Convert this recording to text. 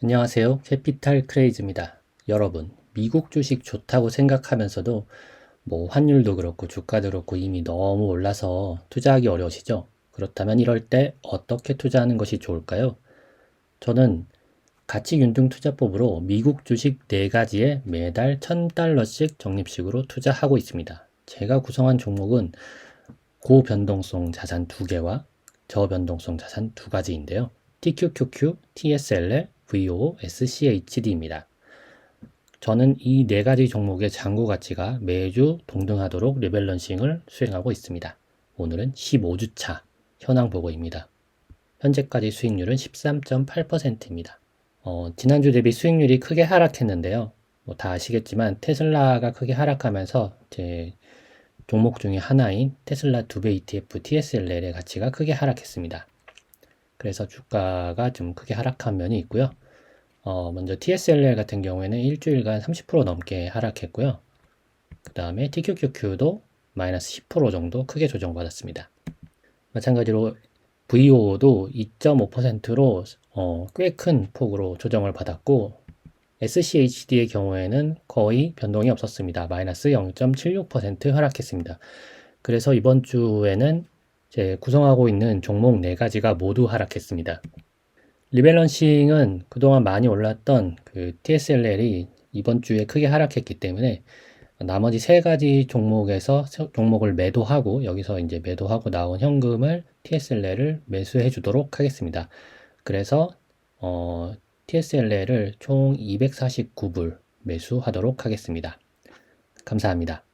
안녕하세요. 캐피탈 크레이즈입니다. 여러분, 미국 주식 좋다고 생각하면서도 뭐 환율도 그렇고 주가도 그렇고 이미 너무 올라서 투자하기 어려우시죠? 그렇다면 이럴 때 어떻게 투자하는 것이 좋을까요? 저는 가치 균등 투자법으로 미국 주식 4가지에 매달 1000달러씩 적립식으로 투자하고 있습니다. 제가 구성한 종목은 고변동성 자산 2개와 저변동성 자산 2가지인데요. TQQQ, TSLL, VO, SCHD입니다. 저는 이 네 가지 종목의 잔고 가치가 매주 동등하도록 리밸런싱을 수행하고 있습니다. 오늘은 15주차 현황 보고입니다. 현재까지 수익률은 13.8%입니다. 어, 지난주 대비 수익률이 크게 하락했는데요. 뭐 다 아시겠지만 테슬라가 크게 하락하면서 제 종목 중에 하나인 테슬라 두배 ETF TSLL의 가치가 크게 하락했습니다. 그래서 주가가 좀 크게 하락한 면이 있고요. 어, 먼저 TSLL 같은 경우에는 일주일간 30% 넘게 하락했고요. 그 다음에 TQQQ도 마이너스 10% 정도 크게 조정받았습니다. 마찬가지로 VO도 2.5%로 어, 꽤 큰 폭으로 조정을 받았고 SCHD의 경우에는 거의 변동이 없었습니다. 마이너스 0.76% 하락했습니다. 그래서 이번 주에는 제 구성하고 있는 종목 4가지가 모두 하락했습니다. 리밸런싱은 그동안 많이 올랐던 그 TSLL이 이번 주에 크게 하락했기 때문에 나머지 세 가지 종목에서 종목을 매도하고 여기서 이제 매도하고 나온 현금을 TSLL을 매수해 주도록 하겠습니다. 그래서 어, TSLL을 총 249불 매수하도록 하겠습니다. 감사합니다.